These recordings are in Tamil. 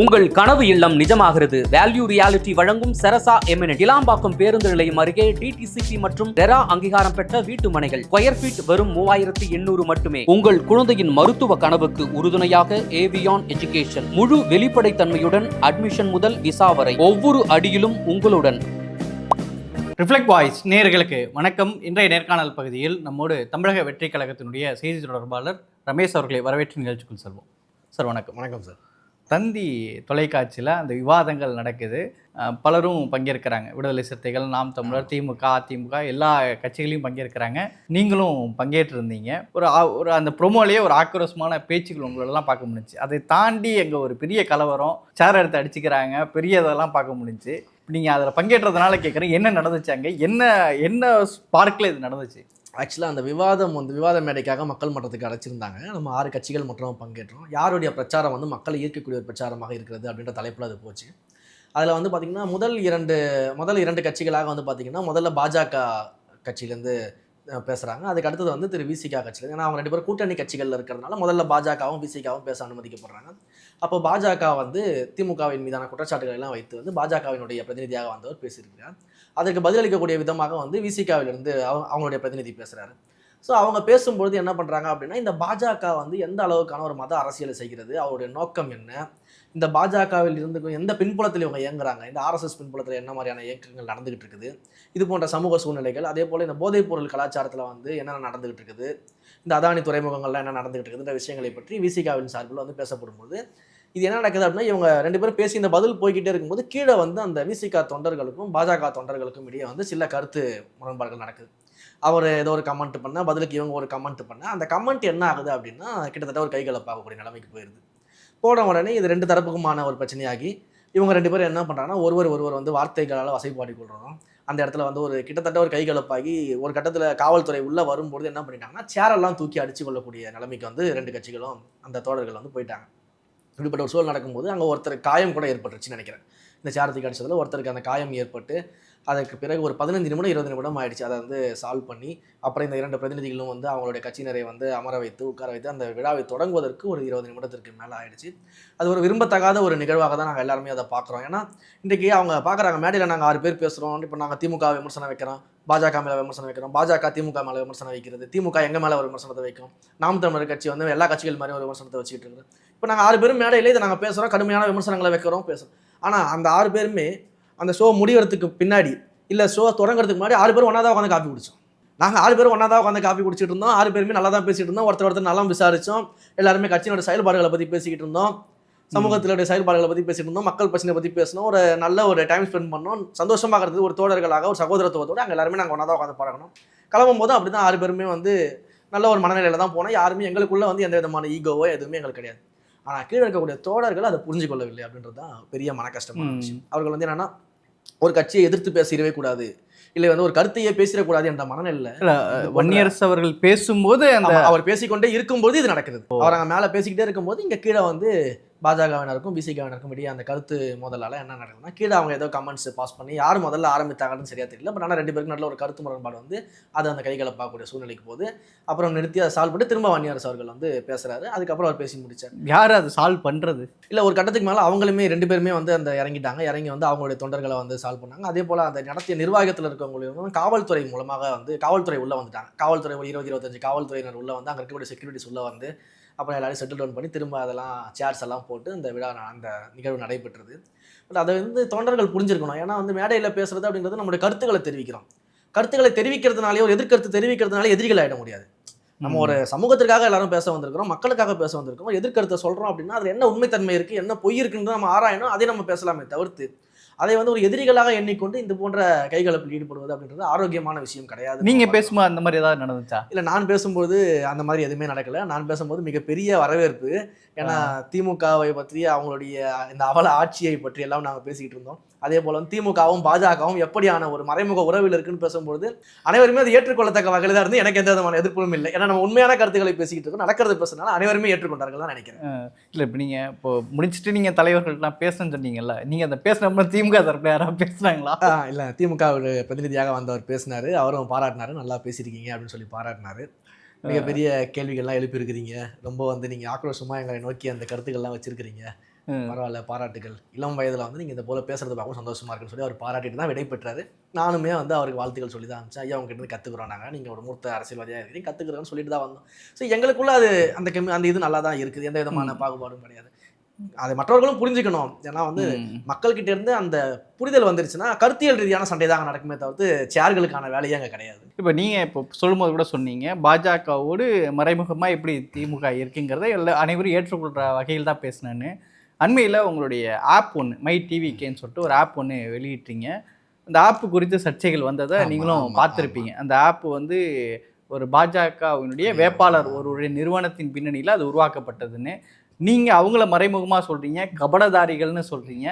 உங்கள் கனவு இல்லம் நிஜமாகிறது. வேல்யூ ரியாலிட்டி வழங்கும் சரசா எமினட் இலாம்பாக்கம் பேருந்து நிலையம் அருகே டிடிசிபி மற்றும் ரெரா அங்கீகாரம் பெற்ற வீட்டு மனைகள். ஸ்கொயர் ஃபீட் வெறும் மூவாயிரத்தி எண்ணூறு மட்டுமே. உங்கள் குழந்தையின் மருத்துவ கனவுக்கு உறுதுணையாக ஏவியான் எஜுகேஷன் முழு வெளிப்படைத்தன்மையுடன் அட்மிஷன் முதல் விசா வரை. ஒவ்வொரு அடியிலும் உங்களுடன். ரிஃப்ளெக்ட் வாய்ஸ் நேயர்களுக்கு வணக்கம். இன்றைய நேர்காணல் பகுதியில் நம்மோடு தமிழக வெற்றி கழகத்தினுடைய செய்தி தொடர்பாளர் ரமேஷ் அவர்களை வரவேற்று நிகழ்ச்சிக்குள் செல்வோம். சார் வணக்கம். வணக்கம் சார். தந்தி தொலைக்காட்சியில் அந்த விவாதங்கள் நடக்குது. பலரும் பங்கேற்கிறாங்க. விடுதலை சிறுத்தைகள் நாம் தமிழர் திமுக அதிமுக எல்லா கட்சிகளையும் பங்கேற்கிறாங்க. நீங்களும் பங்கேற்றிருந்தீங்க. ஒரு ஒரு அந்த ப்ரொமோலேயே ஒரு ஆக்ரோஷமான பேச்சுக்கள் உங்களெல்லாம் பார்க்க முடிஞ்சுச்சு. அதை தாண்டி எங்கள் ஒரு பெரிய கலவரம் சேர் எடுத்து அடிச்சுக்கிறாங்க பெரிய இதெல்லாம் பார்க்க முடிஞ்சுச்சு. நீங்கள் அதில் பங்கேற்றதுனால கேட்குறேன் என்ன நடந்துச்சு அங்கே? என்ன என்ன ஸ்பார்க்கில் இது நடந்துச்சு? ஆக்சுவலாக அந்த விவாதம் வந்து விவாத மேடைக்காக மக்கள் மன்றத்துக்கு அழைச்சிருந்தாங்க. நம்ம ஆறு கட்சிகள் மற்றும் பங்கேற்றோம். யாருடைய பிரச்சாரம் வந்து மக்களை ஈர்க்கக்கூடிய ஒரு பிரச்சாரமாக இருக்கிறது அப்படின்ற தலைப்பில் அது போச்சு. அதில் வந்து பார்த்திங்கன்னா முதல் இரண்டு முதல் இரண்டு கட்சிகளாக வந்து பார்த்திங்கன்னா முதல்ல பாஜக கட்சியிலேருந்து பேசுகிறாங்க அதுக்கு அடுத்தது வந்து திரு விசிகா கட்சியில். ஏன்னா அவங்க ரெண்டு பேரும் கூட்டணி கட்சிகளில் இருக்கிறதுனால முதல்ல பாஜகவும் விசிகாவும் பேச அனுமதிக்கப்படுறாங்க. அப்போ பாஜக வந்து திமுகவின் மீதான குற்றச்சாட்டுகள் எல்லாம் வைத்து வந்து பாஜகவினுடைய பிரதிநிதியாக வந்தவர் பேசியிருக்கிறார். அதற்கு பதிலளிக்கக்கூடிய விதமாக வந்து விசிகாவிலிருந்து அவங்க அவங்களுடைய பிரதிநிதி பேசுகிறாரு ஸோ அவங்க பேசும்பொழுது என்ன பண்ணுறாங்க அப்படின்னா இந்த பாஜக வந்து எந்த அளவுக்கான ஒரு மத அரசியலை செய்கிறது அவருடைய நோக்கம் என்ன இந்த பாஜகவில் இருந்து எந்த பின்புலத்தில் இவங்க இயங்குறாங்க இந்த ஆர்எஸ்எஸ் பின்புலத்தில் என்ன மாதிரியான இயக்கங்கள் நடந்துகிட்டு இருக்குது இது போன்ற சமூக சூழ்நிலைகள் அதே போல் இந்த போதைப் பொருள் கலாச்சாரத்தில் வந்து என்னென்ன நடந்துகிட்டு இருக்குது இந்த அதானி துறைமுகங்கள்லாம் என்ன நடந்துகிட்டு இருக்குதுன்ற விஷயங்களை பற்றி விசிகாவின் சார்பில் வந்து பேசப்படும்போது இது என்ன நடக்குது அப்படின்னா இவங்க ரெண்டு பேரும் பேசி இந்த பதில் போய்கிட்டே இருக்கும்போது கீழே வந்து அந்த விசிகா தொண்டர்களுக்கும் பாஜக தொண்டர்களுக்கும் இடையே வந்து சில கருத்து முரண்பாடுகள் நடக்குது. அவர் ஏதோ ஒரு கமெண்ட் பண்ணால் பதிலுக்கு இவங்க ஒரு கமெண்ட் பண்ண அந்த கமெண்ட் என்ன ஆகுது அப்படின்னா கிட்டத்தட்ட ஒரு கைகலப்பாகக்கூடிய நிலைமைக்கு போயிடுது போன உடனே இது ரெண்டு தரப்புக்குமான ஒரு பிரச்சனையாகி இவங்க ரெண்டு பேரும் என்ன பண்ணுறாங்கன்னா ஒருவர் ஒருவர் வந்து வார்த்தைகளால் வசைப்பாடி கொள்கிறோம் அந்த இடத்துல வந்து ஒரு கிட்டத்தட்ட ஒரு கைகலப்பாகி ஒரு கட்டத்தில் காவல்துறை உள்ளே வரும்பொழுது என்ன பண்ணிட்டாங்கன்னா சேரெல்லாம் தூக்கி அடிச்சு கொள்ளக்கூடிய நிலைமைக்கு வந்து ரெண்டு கட்சிகளும் அந்த தோழர்கள் வந்து போயிட்டாங்க. இப்படிப்பட்ட ஒரு சூழல் நடக்கும்போது அங்கே ஒருத்தர் காயம் கூட ஏற்பட்டுருச்சுன்னு நினைக்கிறேன். இந்த சாரதி கடிச்சதில் ஒருத்தருக்கு அந்த காயம் ஏற்பட்டு அதற்கு பிறகு ஒரு பதினஞ்சு நிமிடம் இருபது நிமிடம் ஆயிடுச்சு. அதை வந்து சால்வ் பண்ணி அப்புறம் இந்த இரண்டு பிரதிநிதிகளும் வந்து அவங்களுடைய கட்சியினரை வந்து அமர வைத்து உட்கார வைத்து அந்த விழாவை தொடங்குவதற்கு ஒரு இருபது நிமிடத்திற்கு மேலே ஆயிடுச்சு. அது ஒரு விரும்பத்தகாத ஒரு நிகழ்வாக தான் நாங்கள் எல்லாருமே அதை பார்க்குறோம். ஏன்னா இன்றைக்கி அவங்க பார்க்குறாங்க மேடையில் நாங்கள் ஆறு பேர் பேசுகிறோம் இப்போ நாங்கள் திமுக விமர்சனம் வைக்கிறோம் பாஜக மேலே விமர்சனம் வைக்கிறோம். பாஜக திமுக மேலே விமர்சனம் வைக்கிறது திமுக எங்கள் மேலே ஒரு விமர்சனத்தை வைக்கும்? நாம் தமிழர் கட்சி வந்து எல்லா கட்சிகள் மாதிரி ஒரு விமர்சனத்தை வச்சுக்கிட்டு இருக்கிறோம் இப்போ நாங்கள் ஆறு பேரும் மேடையில் இதை நாங்கள் பேசுகிறோம் கடுமையான விமர்சனங்களை வைக்கிறோம் பேசுகிறோம் ஆனால் அந்த ஆறு பேருமே அந்த ஷோ முடியறதுக்கு பின்னாடி இல்லை ஷோ தொடங்குறதுக்கு முன்னாடி ஆறு பேரும் ஒன்றா தான் உட்காந்து காப்பி குடிச்சோம். நாங்கள் ஆறு பேரும் ஒன்றா தான் உட்காந்து காப்பி குடிச்சிட்டு இருந்தோம். ஆறு பேருமே நல்லா தான் பேசிட்டு இருந்தோம். ஒருத்தர் ஒருத்தர் நலம் விசாரித்தோம் எல்லாருமே கட்சியினோட செயல்பாடுகளை பற்றி பேசிக்கிட்டு இருந்தோம். சமூகத்தினுடைய செயல்பாடுகளை பற்றி பேசிட்டு இருந்தோம். மக்கள் பிரச்சனை பற்றி பேசணும் ஒரு நல்ல ஒரு டைம் ஸ்பெண்ட் பண்ணோம். சந்தோஷமாக இருக்கிறது ஒரு தோழர்களாக ஒரு சகோதரத்துவத்தோடு அங்கே எல்லாருமே நாங்கள் ஒன்றா தான் உட்காந்து பழகணும் கிளம்பும் போது அப்படி தான் ஆறு பேருமே வந்து நல்ல ஒரு மனநிலையில தான் போனோம். யாருமே எங்களுக்குள்ள வந்து எந்த விதமான ஈகோவோ எதுவுமே எங்களுக்கு கிடையாது. ஆனால் கீழே இருக்கக்கூடிய தோழர்கள் அதை புரிஞ்சு கொள்ளவில்லை அப்படின்றது தான் பெரிய மன. விஷயம். அவர்கள் வந்து என்னன்னா ஒரு கட்சியை எதிர்த்து பேசிடவே கூடாது. இல்லை வந்து ஒரு கருத்தையே பேசிடக்கூடாது என்ற மனநிலையில் இல்லை வன்னியரசு அவர்கள் பேசும்போது அந்த அவர் பேசிக்கொண்டே இருக்கும்போது இது நடக்குது. அவர் அங்க மேல பேசிக்கிட்டே இருக்கும்போது இங்க கீழே வந்து பாஜகவினருக்கும் பிசிகவினருக்கும் இடையே அந்த கருத்து முதலால என்ன நடக்குதுன்னா கீழே அவங்க ஏதோ கமெண்ட்ஸ் பாஸ் பண்ணி யார் முதல்ல ஆரம்பித்தாங்கன்னு சரியா தெரியல. பட் ஆனால் ரெண்டு பேருக்கு நல்ல ஒரு கருத்து முரண்பாடு வந்து அது அந்த கைகலப்பாக்கூடிய சூழ்நிலைக்கு போகுது. அப்புறம் நிறுத்தி அதை சால்வ் பண்ணி திரும்ப வன்னியரசு அவர்கள் வந்து பேசுறாரு. அதுக்கப்புறம் அவர் பேசி முடிச்சார். யார் அதை சால்வ் பண்றது? இல்ல ஒரு கட்டத்துக்கு மேல அவங்களுமே ரெண்டு பேருமே வந்து அந்த இறங்கிட்டாங்க. இறங்கி வந்து அவங்களுடைய தொண்டர்களை வந்து சால்வ் பண்ணாங்க. அதே போல அந்த நடத்திய நிர்வாகத்தில் இருக்கவங்களையும் வந்து காவல்துறை மூலமாக வந்து காவல்துறை உள்ள வந்துட்டாங்க. காவல்துறை ஒரு இருபது இருபத்தஞ்சு காவல்துறையினர் உள்ள வந்து அங்க இருக்கக்கூடிய செக்யூரிட்டிஸ் உள்ள வந்து அப்புறம் எல்லாரையும் செட்டில் டவுன் பண்ணி திரும்ப அதெல்லாம் சேர்ஸ் எல்லாம் போட்டு அந்த விழா அந்த நிகழ்வு நடைபெற்றது. பட் அதை வந்து தொண்டர்கள் புரிஞ்சிருக்கணும். ஏன்னா வந்து மேடையில் பேசுறது அப்படிங்கிறது நம்மளுடைய கருத்துக்களை தெரிவிக்கிறோம். கருத்துக்களை தெரிவிக்கிறதுனாலே ஒரு எதிர்கருத்து தெரிவிக்கிறதுனால எதிரிகள் ஆயிட முடியாது. நம்ம ஒரு சமூகத்திற்காக எல்லாரும் பேச வந்திருக்கிறோம் மக்களுக்காக பேச வந்திருக்கோம் எதிர்கருத்தை சொல்றோம் அப்படின்னா அதுல என்ன உண்மைத்தன்மை இருக்கு என்ன பொய் இருக்குன்னு நம்ம ஆராயணும் அதை நம்ம பேசலாமே தவிர்த்து. அதை வந்து ஒரு எதிரிகளாக எண்ணிக்கொண்டு இந்த போன்ற கைகலப்பில் ஈடுபடுவது அப்படின்றது ஆரோக்கியமான விஷயம் கிடையாது. நீங்க பேசும்போது அந்த மாதிரி ஏதாவது நடந்துச்சா? இல்ல நான் பேசும்போது அந்த மாதிரி எதுவுமே நடக்கல. நான் பேசும்போது மிகப்பெரிய வரவேற்பு. ஏன்னா திமுகவை பற்றி அவங்களுடைய இந்த அவல ஆட்சியை பற்றி எல்லாம் நாங்கள் பேசிக்கிட்டு இருந்தோம். அதே போல திமுகவும் பாஜகவும் எப்படியான ஒரு மறைமுக உறவில் இருக்குன்னு பேசும்போது அனைவருமே அது ஏற்றுக்கொள்ளத்தக்க வகையில் தான் இருந்து எனக்கு எந்த விதமான எதிர்ப்பும் இல்லை. ஏன்னா நம்ம உண்மையான கருத்துக்களை பேசிக்கிட்டு இருக்கோம். நடக்கிறது பேசுனால அனைவருமே ஏற்றுக்கொண்டார்கள் தான் நினைக்கிறேன். இல்ல இப்போ நீங்க இப்போ முடிச்சுட்டு நீங்க தலைவர்கள்லாம் பேசணும்னு சொன்னீங்கல்ல நீங்க அந்த பேசினப்ப திமுக தரப்புல யாராவது பேசுனாங்களா? இல்ல திமுக ஒரு பிரதிநிதியாக வந்தவர் பேசினாரு. அவரும் பாராட்டினாரு. நல்லா பேசியிருக்கீங்க அப்படின்னு சொல்லி பாராட்டினாரு. மிகப்பெரிய கேள்விகள்லாம் எழுப்பியிருக்கிறீங்க. ரொம்ப வந்து நீங்கள் ஆக்ரோஷமாக எங்களை நோக்கி அந்த கருத்துக்கள்லாம் வச்சிருக்கிறீங்க. பரவாயில்ல பாராட்டுகள் இளம் வயதில் வந்து நீங்கள் இந்த போல பேசுறது பார்க்கும் சந்தோஷமா இருக்குன்னு சொல்லி அவர் பாராட்டிட்டு தான் விடை பெற்றாரு நானுமே வந்து அவருக்கு வாழ்த்துக்கள் சொல்லி தான் அனுப்பிச்சேன். ஐயா இருந்து கற்றுக்குறோம் நாங்கள் நீங்கள் ஒரு மூத்த அரசியல்வாதியாக இருக்கிறீங்க கற்றுக்குறோன்னு சொல்லிட்டு தான் வந்தோம். ஸோ எங்களுக்குள்ள அது அந்த கெமி அந்த இது நல்லா தான் இருக்குது. எந்த விதமான பாகுபாடும் கிடையாது. அதை மற்றவர்களும் புரிஞ்சுக்கணும். ஏன்னா வந்து. மக்கள்கிட்ட இருந்து அந்த புரிதல் வந்துருச்சுன்னா கருத்தியல் ரீதியான சண்டை தான் நடக்குமே தவிர்த்து சேர்களுக்கான வேலையே அங்கே கிடையாது. இப்போ நீங்கள் இப்போ சொல்லும்போது கூட சொன்னீங்க பாஜகவோடு மறைமுகமாக எப்படி திமுக இருக்குங்கிறத எல்லா அனைவரும் ஏற்றுக்கொள்கிற வகையில் தான் பேசினேன்னு. அண்மையில் உங்களுடைய ஆப் ஒன்று மை டிவிகேன்னு சொல்லிட்டு ஒரு ஆப் ஒன்று வெளியிட்டீங்க. அந்த ஆப் குறித்து சர்ச்சைகள் வந்ததை நீங்களும் பார்த்துருப்பீங்க. அந்த ஆப் வந்து ஒரு பாஜகவினுடைய வேட்பாளர் ஒருவருடைய நிறுவனத்தின் பின்னணியில் அது உருவாக்கப்பட்டதுன்னு. நீங்கள் அவங்கள மறைமுகமாக சொல்கிறீங்க கபடதாரிகள்னு சொல்கிறீங்க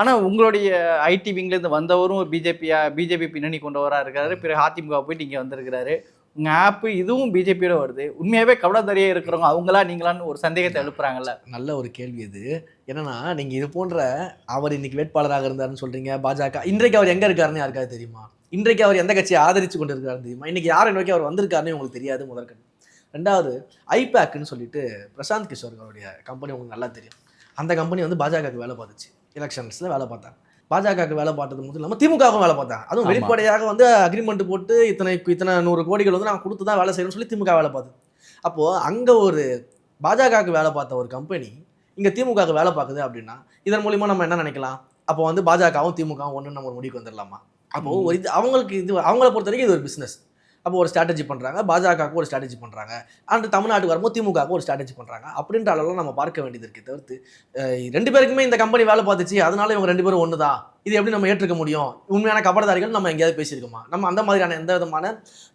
ஆனால் உங்களுடைய ஐடி விங்லேருந்து வந்தவரும் ஒரு பிஜேபியா பிஜேபி பின்னணி கொண்டவராக இருக்காரு. பிறகு அதிமுக போயிட்டு இங்கே வந்திருக்கிறாரு. உங்கள் ஆப்பு இதுவும் பிஜேபியோட வருது. உண்மையாகவே கபடதாரியாக இருக்கிறவங்க அவங்களா நீங்களான்னு ஒரு சந்தேகத்தை எழுப்புறாங்கல்ல. நல்ல ஒரு கேள்வி இது. என்னன்னா நீங்கள் இது போன்ற அவர் இன்னைக்கு வேட்பாளராக இருந்தாருன்னு சொல்கிறீங்க பாஜக. இன்றைக்கு அவர் எங்கே இருக்காருன்னு யாருக்காவது தெரியுமா? இன்றைக்கு அவர் எந்த கட்சியை ஆதரித்து கொண்டு இருக்காருன்னு தெரியுமா? இன்னைக்கு யாரை நோக்கி அவர் வந்திருக்காருன்னு உங்களுக்கு தெரியாது முதற்கண். ரெண்டாவது ஐபேக்குன்னு சொல்லிட்டு பிரசாந்த் கிஷோர் அவருடைய கம்பெனி உங்களுக்கு நல்லா தெரியும். அந்த கம்பெனி வந்து பாஜகவுக்கு வேலை பார்த்துச்சு. எலெக்ஷன்ஸில் வேலை பார்த்தாங்க. பாஜகவுக்கு வேலை பார்த்தது மட்டும் இல்லாமல் திமுகவுக்கும் வேலை பார்த்தாங்க அதுவும். வெளிப்படையாக வந்து அக்ரிமெண்ட் போட்டு இத்தனை இத்தனை நூறு கோடிகள் வந்து நான் கொடுத்து தான் வேலை செய்யணும்னு சொல்லி திமுக வேலை பார்த்தது. அப்போது அங்கே ஒரு பாஜகவுக்கு வேலை பார்த்த ஒரு கம்பெனி இங்கே திமுகவுக்கு வேலை பார்க்குது அப்படின்னா இதன் மூலிமா நம்ம என்ன நினைக்கலாம்? அப்போ வந்து பாஜகவும் திமுகவும் ஒன்று நம்ம ஒரு முடிவுக்கு வந்துடலாமா அப்போ ஒரு இது அவங்களுக்கு இது அவங்கள பொறுத்த வரைக்கும் இது ஒரு பிஸ்னஸ் அப்போ ஒரு ஸ்ட்ராட்டஜி பண்ணுறாங்க பாஜகவுக்கு ஒரு ஸ்ட்ராட்டஜி பண்ணுறாங்க அண்ட் தமிழ்நாட்டுக்கு வரும்போது திமுகவுக்கு ஒரு ஸ்ட்ராட்டஜி பண்ணுறாங்க அப்படின்ற அளவுலாம் நம்ம பார்க்க வேண்டியது இருக்கே தவிர்த்து ரெண்டு பேருக்குமே இந்த கம்பெனி வேலை பார்த்துச்சு. அதனால இவங்க ரெண்டு பேரும் ஒன்று தான் இது எப்படி நம்ம ஏற்றுக்க முடியும்? உண்மையான கபடதாரிகள் நம்ம எங்கேயாவது பேசியிருக்கோமா? நம்ம அந்த மாதிரியான எந்த விதமான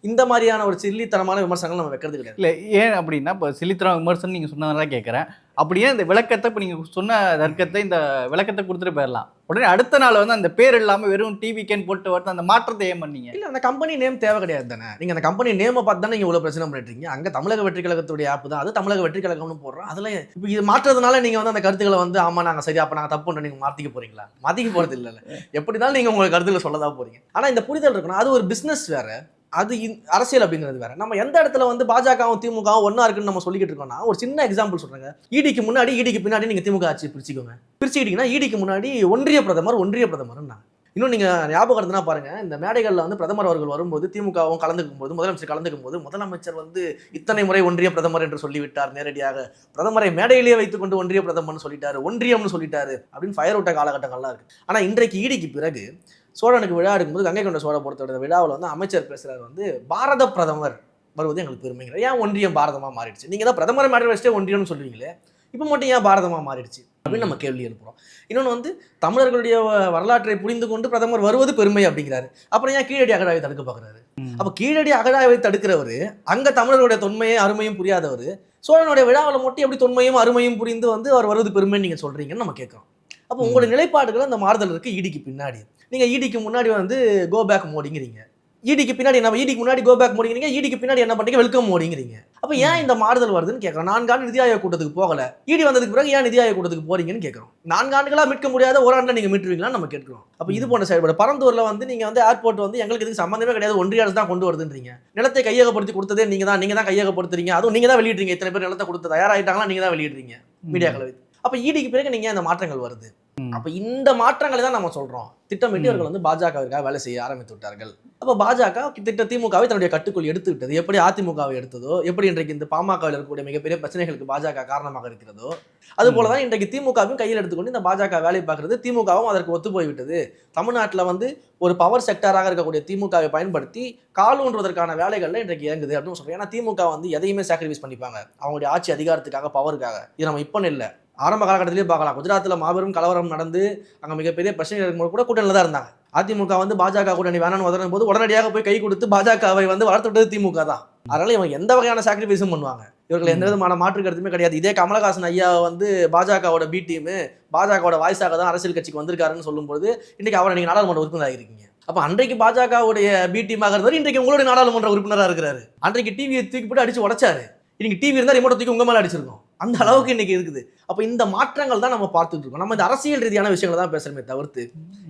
இந்த மாதிரியான ஒரு சில்லித்தனமான விமர்சனங்கள் நம்ம வைக்கிறது கிடையாது. இல்லை ஏன் அப்படின்னா இப்போ சில்லித்தன விமர்சனம் நீங்கள் சொன்னதெல்லாம் கேட்குறேன் அப்படியே இந்த விளக்கத்தை இப்போ நீங்கள் சொன்ன தர்க்கத்தை இந்த விளக்கத்தை கொடுத்துட்டு போயிடலாம்? உடனே அடுத்த நாள் வந்து அந்த பேர் இல்லாமல் வெறும் டிவிக்கேன்னு போட்டு வரது அந்த மாற்றத்தை ஏன் பண்ணீங்க. இல்லை அந்த கம்பெனி நேம் தேவை கிடையாது தானே? நீங்கள் அந்த கம்பெனி நேமை பார்த்து தானே நீங்கள் இவ்வளோ பிரச்சனை பண்ணிட்டு அங்கே தமிழக வெற்றி கழகத்துடைய ஆப் தான். அது தமிழக வெற்றி கழகம்னு போடுறோம். அதில் இப்போ இது மாற்றுறதுனால நீங்க வந்து அந்த கருத்துக்களை வந்து ஆமா நாங்கள் சரி அப்போ நாங்கள் தப்பு நீங்கள் நீங்க மாத்திக்க போறீங்களா? மாற்றிக்க போறது இல்லை எப்படினாலும் நீங்க உங்க கருத்துக்களை சொல்லதான் போறீங்க. ஆனா இந்த புரிதல் இருக்கணும். அது ஒரு பிஸ்னஸ் வேற. அது இந்- அரசியல் அப்படிங்கிறது வேற. நம்ம எந்த இடத்துல வந்து பாஜகவும் திமுகவும் ஒன்றா இருக்குன்னு நம்ம சொல்லிக்கிட்டு இருக்கோம்னா ஒரு சின்ன எக்ஸாம்பிள் சொல்றாங்க. ஈடிக்கு முன்னாடி ஈடிக்கு பின்னாடி நீங்க திமுக ஆட்சி பிரிச்சுக்கோங்க. பிரிச்சுக்கிட்டீங்கன்னா ஈடிக்கு முன்னாடி ஒன்றிய பிரதமர் ஒன்றிய பிரதமர்னா. இன்னும் நீங்க ஞாபகம் இருந்ததுன்னா பாருங்க இந்த மேடைகள்ல வந்து பிரதமர் அவர்கள் வரும்போது திமுகவும் கலந்துக்கும் போது முதலமைச்சர் கலந்துக்கும் போது முதலமைச்சர் வந்து இத்தனை முறை ஒன்றிய பிரதமர் என்று சொல்லிவிட்டார் நேரடியாக. பிரதமரை மேடையிலேயே வைத்துக்கொண்டு ஒன்றிய பிரதமர்னு சொல்லிட்டாரு ஒன்றியம்னு சொல்லிட்டாரு அப்படின்னு ஃபயர் விட்ட காலகட்டங்கள்லாம் இருக்கு. ஆனா இன்றைக்கு ஈடிக்கு பிறகு சோழனுக்கு விழா எடுக்கும்போது கங்கை கொண்ட சோழ பொறுத்தவரை விழாவில் வந்து அமைச்சர் பேசுறாரு வந்து பாரத பிரதமர் வருவது எங்களுக்கு பெருமைங்கிற. ஏன் ஒன்றியம் பாரதமா மாறிடுச்சு? நீங்க தான் பிரதமரை மேடை வச்சுட்டே ஒன்றியம்னு சொல்லுவீங்களே இப்போ மட்டும் ஏன் பாரதமா மாறிடுச்சு? அப்படின்னு நம்ம கேள்வி எழுப்புறோம். இன்னொன்று வந்து தமிழர்களுடைய வரலாற்றை புரிந்து கொண்டு பிரதமர் வருவது பெருமை அப்படிங்கிறாரு. அப்புறம் ஏன் கீழடி அகழாவை தடுக்க பார்க்குறாரு? அப்போ கீழடி அகழாவை தடுக்கிறவர் அங்க தமிழர்களுடைய தொன்மையும் அருமையும் புரியாதவர் சோழனுடைய விழாவில் மட்டும் எப்படி தொன்மையும் அருமையும் புரிந்து வந்து அவர் வருவது பெருமைன்னு நீங்க சொல்றீங்கன்னு நம்ம கேட்குறோம். அப்போ உங்களுடைய நிலைப்பாடுகள் அந்த மாறுதல் இருக்கு ஈடிக்கு பின்னாடி நீங்க ஈடிக்கு முன்னாடி வந்து கோ பேக் மோடிங்கிறீங்க ஈடிக்கு பின்னாடி என்ன ஈடிக்கு முன்னாடி கோ பேக் மோடிங்கிறீங்க ஈடிக்கு பின்னாடி என்ன பண்றீங்க வெல்கம் மோடிங்கிறீங்க அப்போ ஏன் இந்த மாறுதல் வருதுன்னு கேட்குறோம் நான்காண்டு நிதி ஆயோக் கூட்டத்துக்கு போகல. ஈடி வந்ததுக்கு பிறகு ஏன் நிதி ஆயோக் கூட்டத்துக்கு போறீங்கன்னு கேட்குறோம் நான்காண்டுகளா மீட்க முடியாத ஒரு ஆண்டுல நீங்க மீட்டுருவீங்களான்னு நம்ம கேட்கிறோம். அப்போ இது போன்ற செயல்பாடு. பரந்தூர்ல வந்து நீங்க வந்து ஏர்போர்ட் வந்து எங்களுக்கு இதுக்கு சம்பந்தமே கிடையாது. ஒன்றிய அரசு தான் கொண்டு வருதுன்றீங்க. நிலத்தை கையகப்படுத்தி கொடுத்ததே நீங்க தான். நீங்க தான் கையகப்படுத்துறீங்க. அதுவும் நீங்க தான் வெளியிடுறீங்க. இத்தனை பேர் நிலத்தை கொடுத்து தயாராயிட்டாங்களா நீங்க தான் வெளியிடுறீங்க. மீடியாக்களை அப்ப ஈடிக்கு பிறகு நீங்க இந்த மாற்றங்கள் வருது. அப்ப இந்த மாற்றங்களை தான் நம்ம சொல்றோம். திட்டமிட்டு இவர்கள் வந்து பாஜகவிற்காக வேலை செய்ய ஆரம்பித்து விட்டார்கள். அப்ப பாஜக திட்ட திமுகவை தன்னுடைய கட்டுக்குள் எடுத்து விட்டது. எப்படி அதிமுகவை எடுத்ததோ எப்படி இன்றைக்கு இந்த பாமகவில் இருக்கக்கூடிய மிகப்பெரிய பிரச்சனைகளுக்கு பாஜக காரணமாக இருக்கிறதோ அது போலதான் இன்றைக்கு திமுகவும் கையில் எடுத்துக்கொண்டு இந்த பாஜக வேலை பார்க்கிறது திமுகவும் அதற்கு ஒத்து போய்விட்டது. தமிழ்நாட்டில் வந்து ஒரு பவர் செக்டராக இருக்கக்கூடிய திமுகவை பயன்படுத்தி கால் ஊன்றுவதற்கான வேலைகள்ல இன்றைக்கு இயங்குது அப்படின்னு சொல்றேன் ஏன்னா திமுக வந்து எதையுமே சாக்ரிஃபைஸ் பண்ணிப்பாங்க. அவங்களுடைய ஆட்சி அதிகாரத்துக்காக பவருக்காக இது நம்ம இப்போ இல்லை ஆரம்ப காலகட்டத்திலேயே பார்க்கலாம். குஜராத்தில் மாபெரும் கலவரம் நடந்து அங்கே மிகப்பெரிய பிரச்சனைகள் இருக்கும்போது கூட கூட்டணியில் தான் இருந்தாங்க. அதிமுக வந்து பாஜக கூட்டணி வேணாம்னு உதறும் போது உடனடியாக போய் கை கொடுத்து பாஜகவை வந்து வளர்த்து விட்டது திமுக தான். அதனால இவங்க எந்த வகையான சாக்ரிஃபைஸும் பண்ணுவாங்க? இவர்கள் எந்த விதமான மாற்று கருத்துமே கிடையாது. இதே கமலஹாசன் ஐயா வந்து பாஜகவோட பி டீமு பாஜகவோட வாய்ஸாக தான் அரசியல் கட்சிக்கு வந்திருக்காருன்னு சொல்லும்போது இன்னைக்கு அவரை நீங்கள் நாடாளுமன்ற உறுப்பினராக இருக்கீங்க அப்போ அன்றைக்கு பாஜகவுடைய பி டீமாக இருந்தார் இன்றைக்கு உங்களுடைய நாடாளுமன்ற உறுப்பினராக இருக்கிறாரு. அன்றைக்கு டிவியை தூக்கி போட்டு அடிச்சு உடச்சாரு. இன்னைக்கு டிவி இருந்தால் ரிமோட்டை தூக்கி உங்கள் மேலே அடிச்சிருக்கோம். அந்த அளவுக்கு இன்னைக்கு இருக்குது. அப்போ இந்த மாற்றங்கள் தான் நம்ம பார்த்துட்டு இருக்கோம். நம்ம இந்த அரசியல் ரீதியான விஷயங்களை தான் பேசுறோமே தவிர்த்து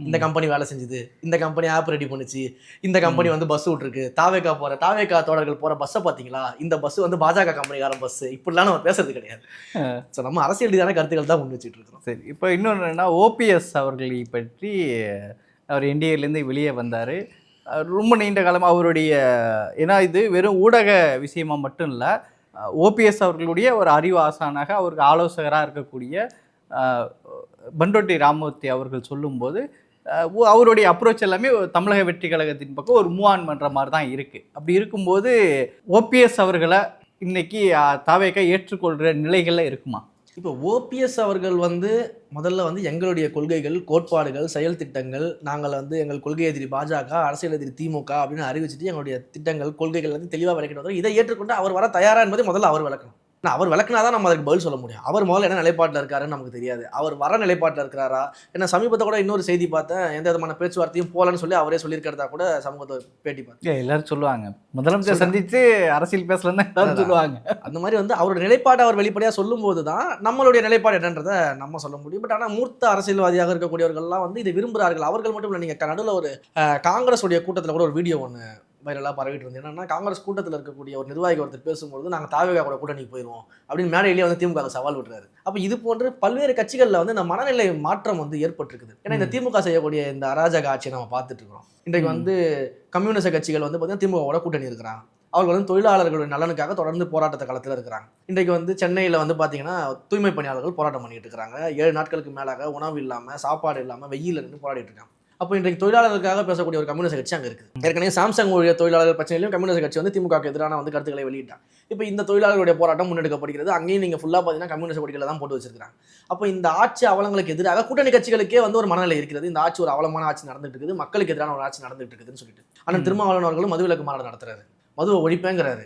இந்த கம்பெனி வேலை செஞ்சுது இந்த கம்பெனி ஆப் ரெடி பண்ணுச்சு இந்த கம்பெனி வந்து பஸ் விட்டுருக்கு தாவேக்கா போற தாவேக்கா தோழர்கள் போற பஸ்ஸை பார்த்தீங்களா இந்த பஸ் வந்து பாஜக கம்பெனிக்காரன் பஸ் இப்படிலாம் நம்ம பேசுறது கிடையாது. ஸோ நம்ம அரசியல் ரீதியான கருத்துக்கள் தான் முன் வச்சுட்டு இருக்கிறோம். சரி இப்போ இன்னொன்று என்ன ஓபிஎஸ் அவர்களை பற்றி அவர் என்டிஏலேருந்து வெளியே வந்தார். ரொம்ப நீண்ட காலமாக அவருடைய ஏன்னா இது வெறும் ஊடக விஷயமா மட்டும் இல்லை ஓபிஎஸ் அவர்களுடைய ஒரு அறிவு ஆசானாக அவருக்கு ஆலோசகராக இருக்கக்கூடிய பண்டோட்டி ராமமூர்த்தி அவர்கள் சொல்லும்போது அவருடைய அப்ரோச் எல்லாமே தமிழக வெற்றி கழகத்தின் பக்கம் ஒரு மூவான் பண்ணுற மாதிரி தான் இருக்குது அப்படி இருக்கும்போது ஓபிஎஸ் அவர்களை இன்னைக்கு தாவேக்கா ஏற்றுக்கொள்கிற நிலைகளில் இருக்குமா? இப்போ ஓபிஎஸ் அவர்கள் வந்து முதல்ல வந்து எங்களுடைய கொள்கைகள் கோட்பாடுகள் செயல் திட்டங்கள் நாங்கள் வந்து எங்கள் கொள்கை எதிரி பாஜக அரசியல் எதிரி திமுக அப்படின்னு அறிவிச்சிட்டு எங்களுடைய திட்டங்கள் கொள்கைகள் வந்து தெளிவாக விளக்கிட்டு இதை ஏற்றுக்கொண்டு அவர் வர தயாரா என்பதை முதல்ல அவர் விளக்கணும். நான் அவர் விளக்குனாதான் நம்ம அதுக்கு பதில் சொல்ல முடியும். அவர் முதல்ல என்ன நிலைப்பாட்டில் இருக்காருன்னு நமக்கு தெரியாது. அவர் வர நிலைப்பாட்டில் இருக்கிறாரா? ஏன்னா சமீபத்தை கூட இன்னொரு செய்தி பார்த்தேன். எந்த விதமான பேச்சுவார்த்தையும் போலன்னு சொல்லி அவரே சொல்லியிருக்கிறதா கூட சமூகத்தை பேட்டி பார்த்தேன். எல்லாரும் சொல்லுவாங்க. முதலமைச்சர். சந்திச்சு அரசியல் பேசலாம் தான் எல்லாரும். சொல்லுவாங்க. அந்த மாதிரி வந்து அவரோட நிலைப்பாட்டை அவர் வெளிப்படையாக சொல்லும்போது தான் நம்மளுடைய நிலைப்பாடு என்னன்றதை நம்ம சொல்ல முடியும். பட் ஆனால் மூர்த்த அரசியல்வாதியாக இருக்கக்கூடியவர்கள்லாம் வந்து இதை விரும்புகிறார்கள் அவர்கள் மட்டும் இல்லை நீங்கள் நடுவில் ஒரு காங்கிரஸ் உடைய கூட்டத்தில் கூட ஒரு வீடியோ ஒன்று வைரலாக பரவிட்டு இருந்தது. என்னன்னா காங்கிரஸ் கூட்டத்தில் இருக்கக்கூடிய ஒரு நிர்வாகி ஒருத்தர் பேசும்போது நாங்கள் தாவேகா கூட கூட்டணிக்கு போயிடுவோம் அப்படின்னு மேடையிலேயே வந்து திமுக சவால் விடுறாரு. அப்போ இது போன்று பல்வேறு கட்சிகளில் வந்து இந்த மனநிலை மாற்றம் வந்து ஏற்பட்டிருக்குது. ஏன்னா இந்த திமுக செய்யக்கூடிய இந்த அராஜக ஆட்சியை நம்ம பார்த்துட்டு இருக்கிறோம். இன்றைக்கு. வந்து கம்யூனிஸ்ட் கட்சிகள் வந்து பார்த்தீங்கன்னா திமுகவோட கூட்டணி இருக்கிறாங்க. அவர்கள் வந்து தொழிலாளர்களுடைய நலனுக்காக தொடர்ந்து போராட்டத்தை களத்தில் இருக்கிறாங்க. இன்றைக்கு வந்து சென்னையில் வந்து பார்த்தீங்கன்னா தூய்மை பணியாளர்கள் போராட்டம் பண்ணிட்டு இருக்காங்க ஏழு நாட்களுக்கு மேலாக உணவு இல்லாமல் சாப்பாடு இல்லாமல் வெயில நின்று போராடிட்டு இருக்காங்க. அப்போ இன்றைக்கு தொழிலாளர்களுக்காக பேசக்கூடிய ஒரு கம்யூனிஸ்ட் கட்சி அங்கே இருக்குது. ஏற்கனவே சாம்சங் ஊழியர் தொழிலாளர் பிரச்சனையிலும் கம்யூனிஸ்ட் கட்சி வந்து திமுக எதிரான வந்து கருத்துக்களை வெளியிட்டாங்க. இப்போ இந்த தொழிலாளர்களுடைய போராட்டம் முன்னெடுக்கப்படுகிறது. அங்கேயும் நீங்கள் ஃபுல்லாக பார்த்தீங்கன்னா கம்யூனிஸ்ட் கொடிகளை தான் போட்டு வச்சிருக்காங்க அப்போ இந்த ஆட்சி அவலங்களுக்கு எதிராக கூட்டணி கட்சிகளுக்கே வந்து ஒரு மனநிலை இருக்கிறது இந்த ஆட்சி ஒரு அவலமான ஆட்சி நடந்துட்டு இருக்குது. மக்களுக்கு எதிரான ஒரு ஆட்சி நடந்துட்டு இருக்குதுன்னு சொல்லிட்டு. ஆனால். திருமாவளவன் அவர்களும் மதுவிலக்கு மாநாடு நடத்துறாரு. மதுவை ஒழிப்பேங்கிறாரு.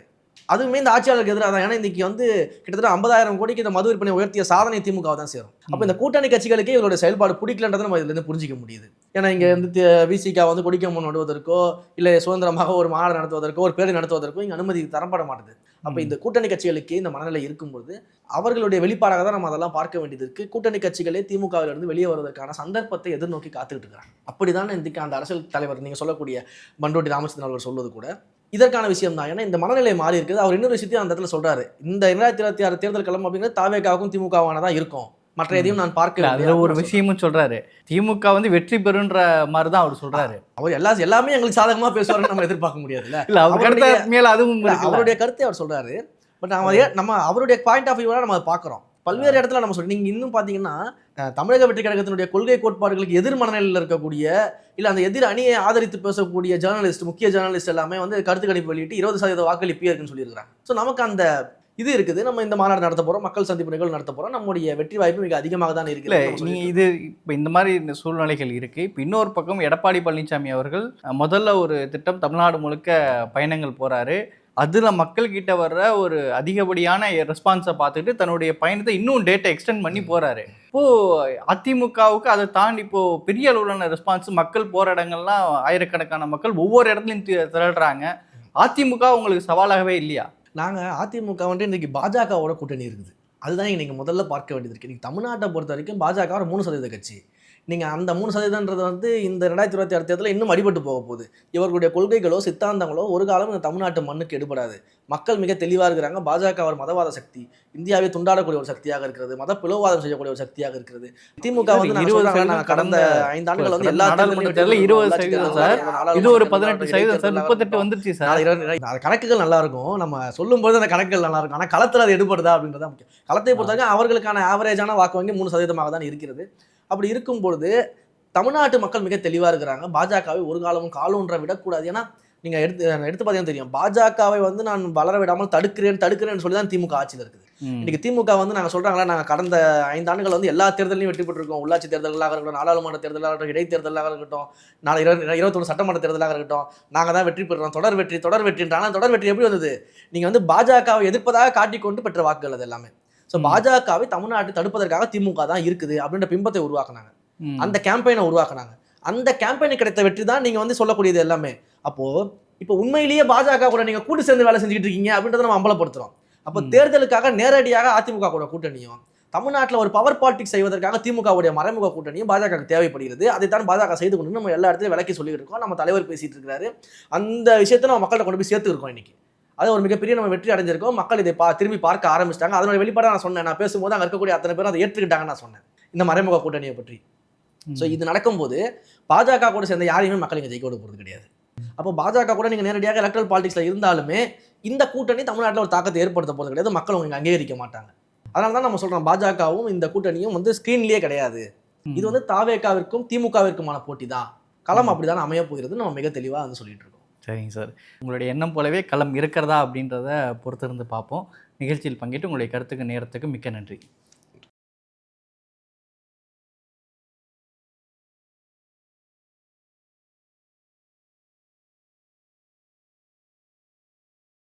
அதுவுமே இந்த ஆட்சியாளருக்கு எதிராக தான். ஏன்னா இன்னைக்கு வந்து கிட்டத்தட்ட ஐம்பதாயிரம் கோடிக்கு இந்த மது விற்பனை உயர்த்திய சாதனை திமுக தான் சேரும். அப்போ இந்த கூட்டணி கட்சிகளுக்கே இவரோட செயல்பாடு பிடிக்கலன்றதை நம்ம இதுல இருந்து புரிஞ்சிக்க முடியுது. ஏன்னா இங்க வந்து விசிகா வந்து கொடிக்க முன் நடுவதற்கோ இல்லை சுதந்திரமாக ஒரு மாநாடு நடத்துவதற்கோ ஒரு பேரணி நடத்துவதற்கோ இங்க அனுமதி தரப்பட மாட்டுது. அப்போ இந்த கூட்டணி கட்சிகளுக்கே இந்த மனநிலை இருக்கும்போது அவர்களுடைய வெளிப்பாடாக தான் நம்ம அதெல்லாம் பார்க்க வேண்டியது இருக்கு. கூட்டணி கட்சிகளே திமுகவில இருந்து வெளியே வருவதற்கான சந்தர்ப்பத்தை எதிர்நோக்கி காத்துக்கிட்டு இருக்கிறாங்க. அப்படிதான் இன்றைக்கு அந்த அரசியல் தலைவர் நீங்க சொல்லக்கூடிய பண்டோட்டி ராமச்சந்திரன் அவர்கள் சொல்வது கூட. இதற்கான விஷயம் தான் ஏன்னா இந்த மனநிலை மாறி இருக்குது. அவர் இன்னொரு விஷயத்தையும் அந்த இடத்துல சொல்றாரு. இந்த இரண்டாயிரத்தி இருபத்தி ஆறு தேர்தல் களம் அப்படிங்கிறது தாவேக்காவுக்கும் திமுகவான தான் இருக்கும். மற்ற எதையும் நான் இல்ல, பார்க்க அதுல ஒரு விஷயமும் சொல்றாரு. திமுக வந்து வெற்றி பெறுன்ற மாதிரி தான் அவர் சொல்றாரு. அவர் எல்லா எல்லாமே எங்களுக்கு சாதகமா பேசுவாருன்னு நம்ம எதிர்பார்க்க முடியாதுல்ல இல்ல? அடுத்த அவருடைய- மேல அதுவும். அவருடைய கருத்தை அவர் சொல்றாரு. பட் நம்ம நம்ம அவருடைய பாயிண்ட் ஆஃப் வியூவாக நம்ம அதை பார்க்குறோம். பல்வேறு இடத்துல நம்ம சொல்லி நீங்க இன்னும் பார்த்தீங்கன்னா தமிழக வெற்றி கழகத்தினுடைய கொள்கை கோட்பாடுகளுக்கு எதிர் மனநிலையில் இருக்கக்கூடிய இல்ல அந்த எதிர் அணியை ஆதரித்து பேசக்கூடிய ஜேர்னலிஸ்ட் முக்கிய ஜேர்னலிஸ்ட் எல்லாமே வந்து கருத்து கணிப்பு வெளியிட்டு இருபது சதவீத வாக்களிப்பே இருக்குன்னு சொல்லியிருக்காங்க ஸோ நமக்கு அந்த இது இருக்குது. நம்ம இந்த மாநாடு நடத்த போறோம் மக்கள் சந்திப்பு நிகழ்வு நடத்த போறோம். நம்முடைய வெற்றி வாய்ப்பு மிக அதிகமாக தான் இல்ல இருக்குது நம்ம நீ சொல்லிட்டு இது இப்போ இந்த மாதிரி இந்த சூழ்நிலைகள் இருக்கு. இப்போ இன்னொரு பக்கம் எடப்பாடி பழனிசாமி அவர்கள் முதல்ல ஒரு திட்டம் தமிழ்நாடு முழுக்க பயணங்கள் போறாரு. அதுல மக்கள்கிட்ட வர்ற ஒரு அதிகப்படியான ரெஸ்பான்ஸை பார்த்துட்டு தன்னுடைய பயணத்தை இன்னும் டேட்டை எக்ஸ்டெண்ட் பண்ணி போறாரு. இப்போ அதிமுகவுக்கு அதை தாண்டி இப்போ பெரிய அளவிலான ரெஸ்பான்ஸ் மக்கள் போற இடங்கள்லாம் ஆயிரக்கணக்கான மக்கள் ஒவ்வொரு இடத்துலையும் திரள்றாங்க. அதிமுக உங்களுக்கு சவாலாகவே இல்லையா? நாங்க அதிமுக வந்து இன்னைக்கு பாஜகவோட கூட்டணி இருக்குது. அதுதான் இன்னைக்கு முதல்ல பார்க்க வேண்டியது இருக்கு. இன்னைக்கு தமிழ்நாட்டை பொறுத்த வரைக்கும் பாஜக ஒரு மூணு சதவீத கட்சி. நீங்க அந்த மூணு சதவீதம்ன்றது வந்து இந்த ரெண்டாயிரத்தி இருபத்தி ஆறு தேர்தலில் இன்னும் அடிபட்டு போக போகுது. இவர்களுடைய கொள்கைகளோ சித்தாந்தங்களோ ஒரு காலம் இந்த தமிழ்நாட்டு மண்ணுக்கு எடுபடாது. மக்கள் மிக தெளிவாக இருக்கிறாங்க. பாஜக ஒரு மதவாத சக்தி இந்தியாவை துண்டாடக்கூடிய ஒரு சக்தியாக இருக்கிறது மத பிளவுவாதம் செய்யக்கூடிய ஒரு சக்தியாக இருக்கிறது. திமுக வந்து கடந்த ஐந்து ஆண்டுகள் வந்து எல்லா இருபது சதவீதம் சார். இது ஒரு பதினெட்டு சதவீதம் சார். முப்பத்தெட்டு வந்துருச்சு சார். கணக்குகள் நல்லா இருக்கும். நம்ம சொல்லும்போது அந்த கணக்குகள் நல்லா இருக்கும். ஆனால் களத்தில் அது எடுபடுதா அப்படின்றது முக்கியம். களத்தை பொறுத்தவரைக்கும் அவர்களுக்கான ஆவரேஜான வாக்கு வங்கி மூணு சதவீதமாக தான் இருக்கிறது. அப்படி இருக்கும் பொழுது தமிழ்நாட்டு மக்கள் மிக தெளிவாக இருக்கிறாங்க. பாஜகவை ஒரு காலமும் காலூன்ற விடக்கூடாது. ஏன்னா நீங்கள் எடுத்து எடுத்து பார்த்தீங்கன்னா தெரியும். பாஜகவை வந்து நான் வளர விடாமல் தடுக்கிறேன் தடுக்கிறேன்னு சொல்லி தான் திமுக ஆட்சியில் இருக்குது. இன்னைக்கு திமுக வந்து நாங்கள் சொல்கிறாங்களா நாங்கள் கடந்த ஐந்து ஆண்டுகள் வந்து எல்லா தேர்தலையும் வெற்றி பெற்றிருக்கோம். உள்ளாட்சி தேர்தலாக இருக்கட்டும் நாடாளுமன்ற தேர்தலாக இருக்கட்டும் இடைத்தேர்தலாக இருக்கட்டும் நாளை இருபது இருபத்தொன்று சட்டமன்ற தேர்தலாக இருக்கட்டும் நாங்கள் தான் வெற்றி பெறுறோம் தொடர் வெற்றி தொடர் வெற்றின்றாங்க. தொடர் வெற்றி எப்படி வந்தது? நீங்கள் வந்து பாஜகவை எதிர்ப்பதாக காட்டிக்கொண்டு பெற்ற வாக்குகள் அது எல்லாமே. ஸோ. பாஜகவை தமிழ்நாட்டை தடுப்பதற்காக திமுக தான் இருக்குது அப்படின்ற பிம்பத்தை உருவாக்குனாங்க. அந்த கேம்பெயினை உருவாக்குனாங்க. அந்த கேம்பெயினுக்கு கிடைத்த வெற்றி தான் நீங்க வந்து சொல்லக்கூடியது எல்லாமே. அப்போ இப்போ உண்மையிலேயே பாஜக கூட நீங்க கூட்டு சேர்ந்து வேலை செஞ்சுக்கிட்டு இருக்கீங்க அப்படின்றத நம்ம அம்பலப்படுத்துறோம். அப்போ. தேர்தலுக்காக நேரடியாக அதிமுக கூட கூட்டணியும் தமிழ்நாட்டில் ஒரு பவர் பாலிடிக்ஸ் செய்வதற்காக திமுகவுடைய மறைமுக கூட்டணியும் பாஜக தேவைப்படுகிறது. அதைத்தான் பாஜக செய்து கொண்டு நம்ம எல்லா இடத்துலையும் விளக்கி சொல்லிட்டு இருக்கோம். நம்ம தலைவர் பேசிட்டு இருக்காரு அந்த விஷயத்தை நம்ம மக்கள்கிட்ட கொண்டு போய் சேர்த்து இருக்கோம் இன்னைக்கு. அது ஒரு மிகப்பெரிய நம்ம வெற்றி அடைஞ்சிருக்கோம். மக்கள் இதை பா திரும்பி பார்க்க ஆரம்பிச்சிட்டாங்க. அதனோட வெளிப்பாடாக நான் சொன்னேன். நான் பேசும்போது அங்கே இருக்கக்கூடிய அத்தனை பேரும் அதை ஏற்றுக்கிட்டாங்கன்னு நான் சொன்னேன். இந்த மறைமுக கூட்டணியை பற்றி. ஸோ இது நடக்கும்போது பாஜக கூட சேர்ந்த யாரையுமே மக்கள் இங்கே ஜெயிக்க விட போகிறது கிடையாது. அப்போ பாஜக கூட நீங்கள் நேரடியாக எலக்ட்ரல் பாலிடிக்ஸில் இருந்தாலுமே இந்த கூட்டணி தமிழ்நாட்டில் ஒரு தாக்கத்தை ஏற்படுத்த போகிறது கிடையாது. மக்கள் அவங்க அங்கீகரிக்க மாட்டாங்க. அதனால தான் நம்ம சொல்கிறோம் பாஜகவும் இந்த கூட்டணியும் வந்து ஸ்க்ரீன்லேயே கிடையாது. இது வந்து தாவேக்காவிற்கும் திமுகவிற்குமான போட்டி தான் களம் அப்படிதான் அமைய போகிறது நம்ம மிக தெளிவாக வந்து சொல்லிட்டு இருக்கோம். சரிங்க சார். உங்களுடைய எண்ணம் போலவே களம் இருக்கிறதா அப்படின்றத பொறுத்திருந்து பார்ப்போம். நிகழ்ச்சியில் பங்கேற்று உங்களுடைய கருத்துக்கு நேரத்துக்கு மிக்க நன்றி.